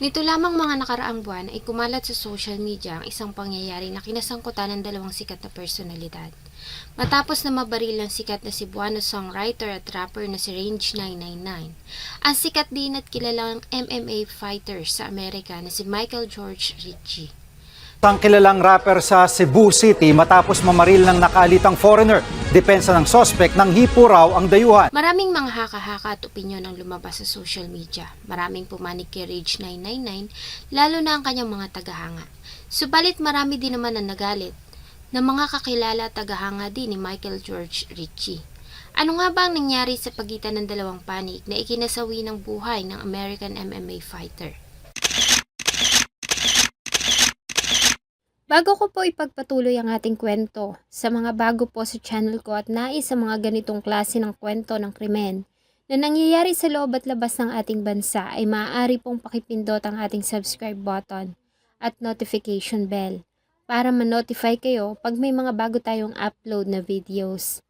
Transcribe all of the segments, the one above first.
Nito lamang mga nakaraang buwan ay kumalat sa social media ang isang pangyayari na kinasangkutan ng dalawang sikat na personalidad. Matapos na mabaril ang sikat na Cebuano songwriter at rapper na si Range 999, ang sikat din at kilalang MMA fighter sa Amerika na si Michael George Ritchie. Ang kilalang rapper sa Cebu City matapos mamaril ng nakalitang foreigner. Depensa ng sospek ng hipo raw ang dayuhan. Maraming mga haka-haka at opinyon ang lumabas sa social media. Maraming pumanig kay Rage 999, lalo na ang kanyang mga tagahanga. Subalit marami din naman ang nagalit na mga kakilala tagahanga din ni Michael George Ritchie. Ano nga ba ang nangyari sa pagitan ng dalawang panig na ikinasawi ng buhay ng American MMA fighter? Bago ko po ipagpatuloy ang ating kwento, sa mga bago po sa channel ko at nais sa mga ganitong klase ng kwento ng krimen na nangyayari sa loob at labas ng ating bansa ay maaari pong pakipindot ang ating subscribe button at notification bell para ma-notify kayo pag may mga bago tayong upload na videos.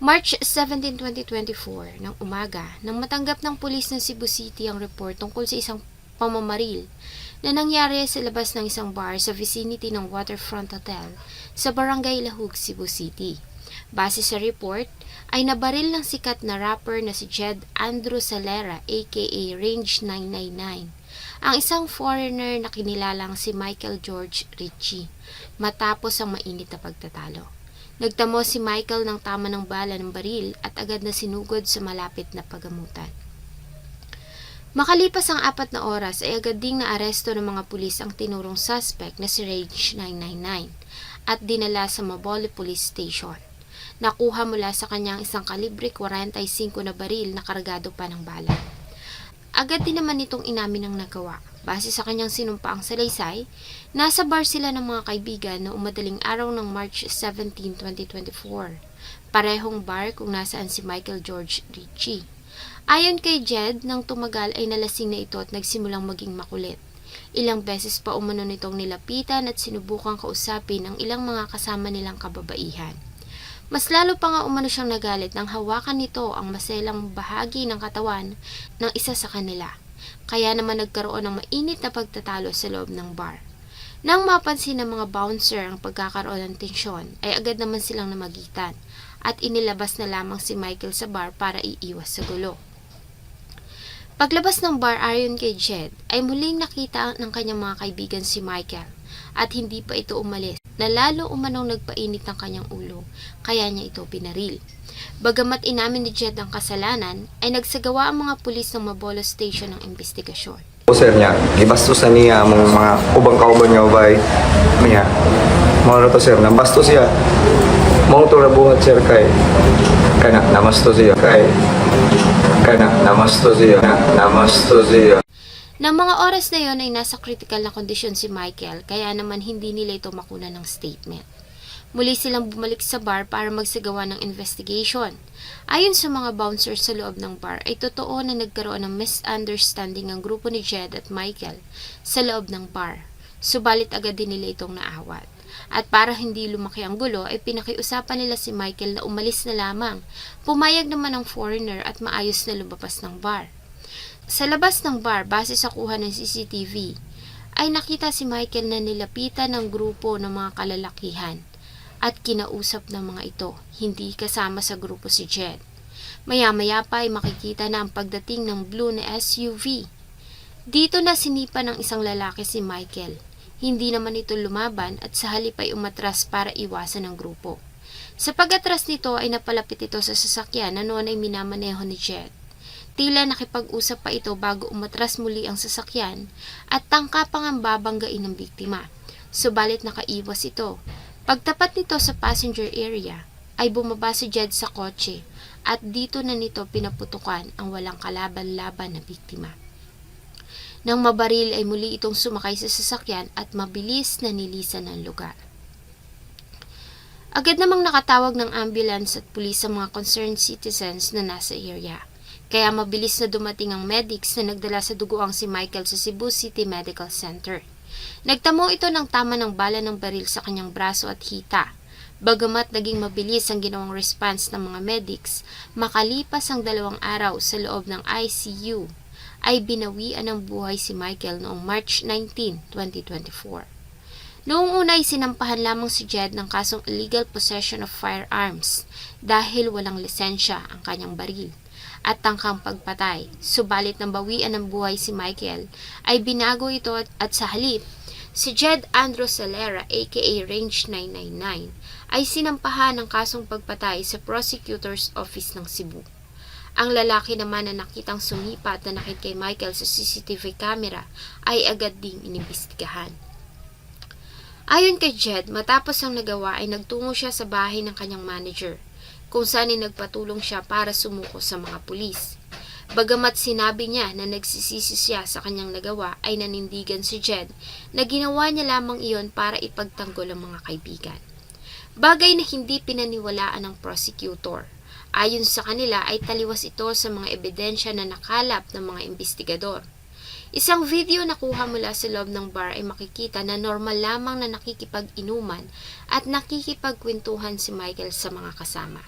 March 17, 2024, ng umaga, nang matanggap ng pulis ng Cebu City ang report tungkol sa isang pamamaril na nangyari sa labas ng isang bar sa vicinity ng Waterfront Hotel sa Barangay Lahug, Cebu City. Base sa report, ay nabaril ng sikat na rapper na si Jed Andrew Salera aka Range 999 ang isang foreigner na kinilalang si Michael George Ritchie matapos ang mainit na pagtatalo. Nagtamo si Michael ng tama ng bala ng baril at agad na sinugod sa malapit na pagamutan. Makalipas ang apat na oras ay agad ding naaresto ng mga pulis ang tinurong suspect na si Rage 999 at dinala sa Mabole Police Station. Nakuha mula sa kanyang isang kalibre 45 na baril na kargado pa ng bala. Agad din naman itong inamin ang nagawa. Base sa kanyang sinumpaang salaysay, nasa bar sila ng mga kaibigan na umadaling araw ng March 17, 2024. Parehong bar kung nasaan si Michael George Ritchie. Ayon kay Jed, nang tumagal ay nalasing na ito at nagsimulang maging makulit. Ilang beses pa umano nitong nilapitan at sinubukang kausapin ang ilang mga kasama nilang kababaihan. Mas lalo pa nga umano siyang nagalit nang hawakan nito ang maselang bahagi ng katawan ng isa sa kanila. Kaya naman nagkaroon ng mainit na pagtatalo sa loob ng bar. Nang mapansin ng mga bouncer ang pagkakaroon ng tensyon, ay agad naman silang namagitan at inilabas na lamang si Michael sa bar para iiwas sa gulo. Paglabas ng bar ayon kay Jed, ay muling nakita ng kanyang mga kaibigan si Michael at hindi pa ito umalis na lalo umanong nagpainit ng kanyang ulo, kaya niya ito pinaril. Bagamat inamin ni Jed ang kasalanan, ay nagsagawa ang mga pulis ng Mabolo Station ng investigasyon. O sir niya, gibastusan niya ang mga ubang kauban niya ubay niya. Mga to sir, nabastos siya. Mga to buhat sir kay kay na namasto siya kay kay na namasto siya namasto siya. Nang mga oras na yon ay nasa critical na kondisyon si Michael, kaya naman hindi nila ito makuna ng statement. Muli silang bumalik sa bar para magsagawa ng investigation. Ayon sa mga bouncers sa loob ng bar, ay totoo na nagkaroon ng misunderstanding ang grupo ni Jed at Michael sa loob ng bar. Subalit agad din nila itong naawat. At para hindi lumaki ang gulo, ay pinakiusapan nila si Michael na umalis na lamang. Pumayag naman ang foreigner at maayos na lumabas ng bar. Sa labas ng bar, base sa kuha ng CCTV, ay nakita si Michael na nilapitan ng grupo ng mga kalalakihan at kinausap ng mga ito, hindi kasama sa grupo si Jed. Maya-maya pa ay makikita na ang pagdating ng blue na SUV. Dito na sinipa ng isang lalaki si Michael. Hindi naman ito lumaban at sa halip ay umatras para iwasan ng grupo. Sa pag-atras nito ay napalapit ito sa sasakyan na noon ay minamaneho ni Jed. Tila nakipag-usap pa ito bago umatras muli ang sasakyan at tangka pang ang babanggain ng biktima. Subalit nakaiwas ito. Pagtapat nito sa passenger area, ay bumaba si Jed sa kotse at dito na nito pinaputukan ang walang kalaban-laban na biktima. Nang mabaril ay muli itong sumakay sa sasakyan at mabilis na nilisan ang lugar. Agad namang nakatawag ng ambulance at pulis sa mga concerned citizens na nasa area. Kaya mabilis na dumating ang medics na nagdala sa duguang si Michael sa Cebu City Medical Center. Nagtamo ito ng tama ng bala ng baril sa kanyang braso at hita. Bagamat naging mabilis ang ginawang response ng mga medics, makalipas ang dalawang araw sa loob ng ICU, ay binawian ng buhay si Michael noong March 19, 2024. Noong una ay sinampahan lamang si Jed ng kasong illegal possession of firearms dahil walang lisensya ang kanyang baril at tangkang pagpatay. Subalit nang bawian ng buhay si Michael, ay binago ito at, at sa halip, si Jed Andrew Salera aka Range 999 ay sinampahan ng kasong pagpatay sa Prosecutor's Office ng Cebu. Ang lalaki naman na nakitang sumipa at nanakit kay Michael sa CCTV camera ay agad ding inimbestigahan. Ayon kay Jed, matapos ang nagawa ay nagtungo siya sa bahay ng kanyang manager, kung saan ay nagpatulong siya para sumuko sa mga pulis. Bagamat sinabi niya na nagsisisi siya sa kanyang nagawa ay nanindigan si Jed na ginawa niya lamang iyon para ipagtanggol ang mga kaibigan. Bagay na hindi pinaniwalaan ng prosecutor. Ayon sa kanila ay taliwas ito sa mga ebidensya na nakalap ng mga investigador. Isang video na kuha mula sa loob ng bar ay makikita na normal lamang na nakikipag-inuman at nakikipagkwentuhan si Michael sa mga kasama.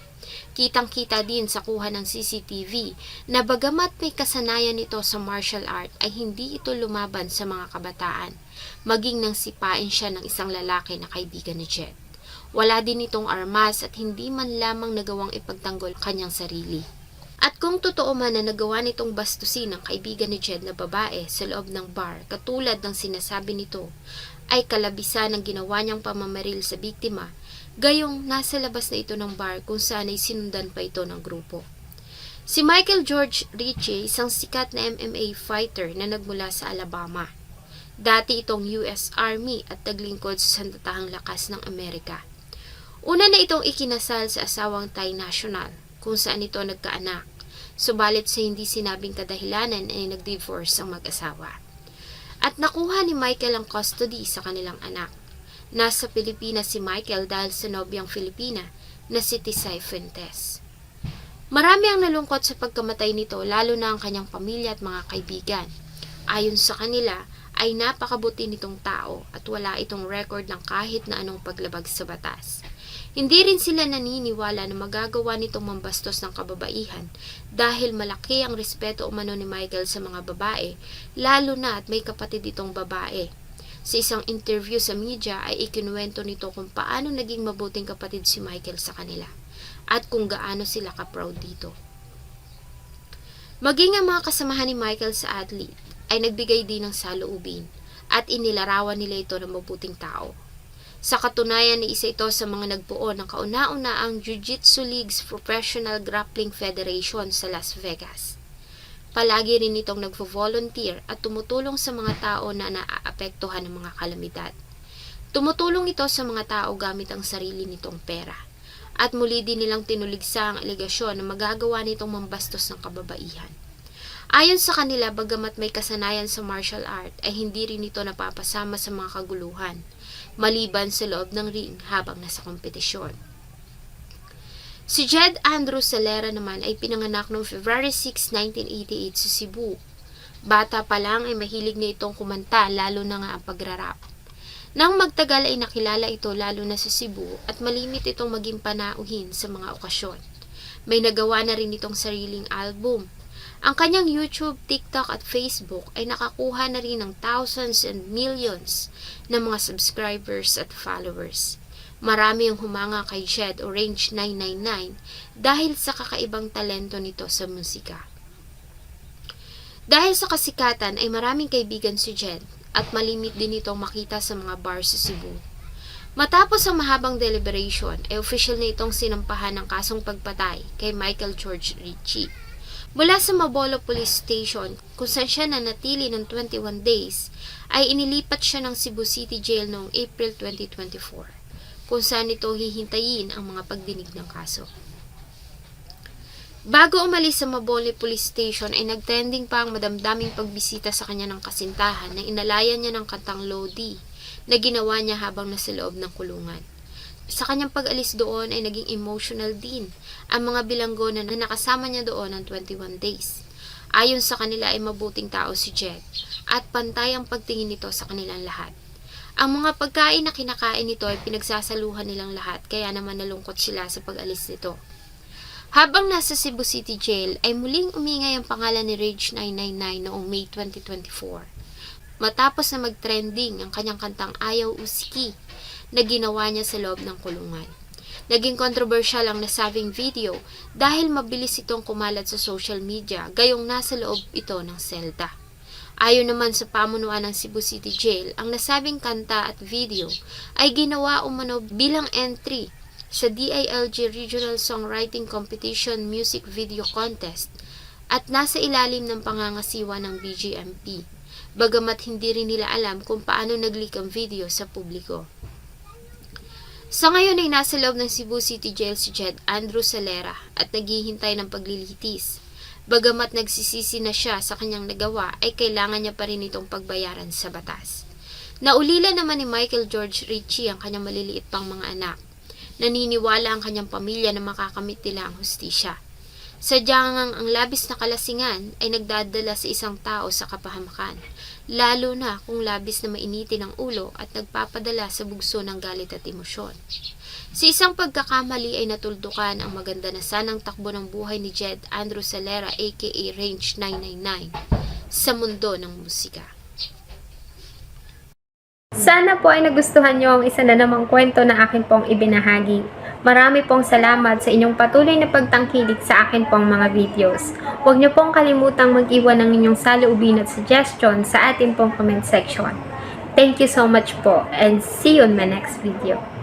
Kitang-kita din sa kuha ng CCTV na bagamat may kasanayan ito sa martial art ay hindi ito lumaban sa mga kabataan, maging nang sipain siya ng isang lalaki na kaibigan ni Jet. Wala din itong armas at hindi man lamang nagawang ipagtanggol kanyang sarili. At kung totoo man na nagawa nitong bastusin ng kaibigan ni Jed na babae sa loob ng bar, katulad ng sinasabi nito, ay kalabisan ng ginawa niyang pamamaril sa biktima, gayong nasa labas na ito ng bar kung saan ay sinundan pa ito ng grupo. Si Michael George Ritchie, isang sikat na MMA fighter na nagmula sa Alabama. Dati itong US Army at taglingkod sa sandatahang lakas ng Amerika. Una na itong ikinasal sa asawang Thai national, kung saan ito nagkaanak. Subalit sa hindi sinabing kadahilanan ay nag-divorce ang mag-asawa. At nakuha ni Michael ang custody sa kanilang anak. Nasa Pilipinas si Michael dahil sa nobyang Filipina na si Tisay Fuentes. Marami ang nalungkot sa pagkamatay nito lalo na ang kanyang pamilya at mga kaibigan. Ayon sa kanila, ay napakabuti nitong tao at wala itong record ng kahit na anong paglabag sa batas. Hindi rin sila naniniwala na magagawa nitong mambastos ng kababaihan dahil malaki ang respeto umano ni Michael sa mga babae, lalo na at may kapatid itong babae. Sa isang interview sa media ay ikinuwento nito kung paano naging mabuting kapatid si Michael sa kanila at kung gaano sila ka-proud dito. Maging ang mga kasamahan ni Michael sa athlete ay nagbigay din ng saloobin at inilarawan nila ito ng mabuting tao. Sa katunayan ni isa ito sa mga nagbuo ng kauna-unaang Jiu-Jitsu League's Professional Grappling Federation sa Las Vegas. Palagi rin itong nagvo-volunteer at tumutulong sa mga tao na naaapektuhan ng mga kalamidad. Tumutulong ito sa mga tao gamit ang sarili nitong pera. At muli din nilang tinuligsa ang alegasyon na magagawa nitong mambastos ng kababaihan. Ayon sa kanila, bagamat may kasanayan sa martial art, ay hindi rin ito napapasama sa mga kaguluhan, maliban sa loob ng ring habang nasa kompetisyon. Si Jed Andrew Salera naman ay pinanganak noong February 6, 1988 sa Cebu. Bata pa lang ay mahilig na itong kumanta, lalo na nga ang pagrarap. Nang magtagal ay nakilala ito lalo na sa Cebu at malimit itong maging panauhin sa mga okasyon. May nagawa na rin itong sariling album. Ang kanyang YouTube, TikTok at Facebook ay nakakuha na rin ng thousands and millions ng mga subscribers at followers. Marami ang humanga kay Jed o Range 999 dahil sa kakaibang talento nito sa musika. Dahil sa kasikatan ay maraming kaibigan si Jed at malimit din itong makita sa mga bar sa Cebu. Matapos ang mahabang deliberation, ay official na itong sinampahan ng kasong pagpatay kay Michael George Ritchie. Mula sa Mabolo Police Station, kung saan siya nanatili ng 21 days, ay inilipat siya ng Cebu City Jail noong April 2024, kung saan ito hihintayin ang mga pagdinig ng kaso. Bago umalis sa Mabole Police Station ay nagtrending pa ang madamdaming pagbisita sa kanya ng kasintahan na inalayan niya ng kantang Lodi na ginawa niya habang nasa loob ng kulungan. Sa kanyang pag-alis doon ay naging emotional din ang mga bilanggo na nakasama niya doon ng 21 days. Ayon sa kanila ay mabuting tao si Jet at pantay ang pagtingin nito sa kanilang lahat. Ang mga pagkain na kinakain nito ay pinagsasaluhan nilang lahat kaya naman nalungkot sila sa pag-alis nito. Habang nasa Cebu City Jail ay muling umingay ang pangalan ni Rage 999 noong May 2024. Matapos na mag-trending ang kanyang kantang Ayaw Usiki na ginawa niya sa loob ng kulungan. Naging kontrobersyal ang nasabing video dahil mabilis itong kumalat sa social media gayong nasa loob ito ng selda. Ayon naman sa pamunuan ng Cebu City Jail, ang nasabing kanta at video ay ginawa umano bilang entry sa DILG Regional Songwriting Competition Music Video Contest at nasa ilalim ng pangangasiwa ng BGMP, bagamat hindi rin nila alam kung paano nag-leak ang video sa publiko. Sa ngayon ay nasa loob ng Cebu City Jail si Jed Andrew Salera at naghihintay ng paglilitis. Bagamat nagsisisi na siya sa kanyang nagawa, ay kailangan niya pa rin itong pagbayaran sa batas. Naulila naman ni Michael George Ritchie ang kanyang maliliit pang mga anak. Naniniwala ang kanyang pamilya na makakamit nila ang hustisya. Sadyang ang, ang labis na kalasingan ay nagdadala sa isang tao sa kapahamakan, lalo na kung labis na mainitin ang ulo at nagpapadala sa bugso ng galit at emosyon. Sa isang pagkakamali ay natuldukan ang maganda na sanang takbo ng buhay ni Jed Andrew Salera aka Range 999 sa mundo ng musika. Sana po ay nagustuhan nyo ang isa na namang kwento na akin pong ibinahagi. Marami pong salamat sa inyong patuloy na pagtangkilik sa akin pong mga videos. Huwag nyo pong kalimutang mag-iwan ng inyong saloobin at suggestion sa atin pong comment section. Thank you so much po and see you on my next video.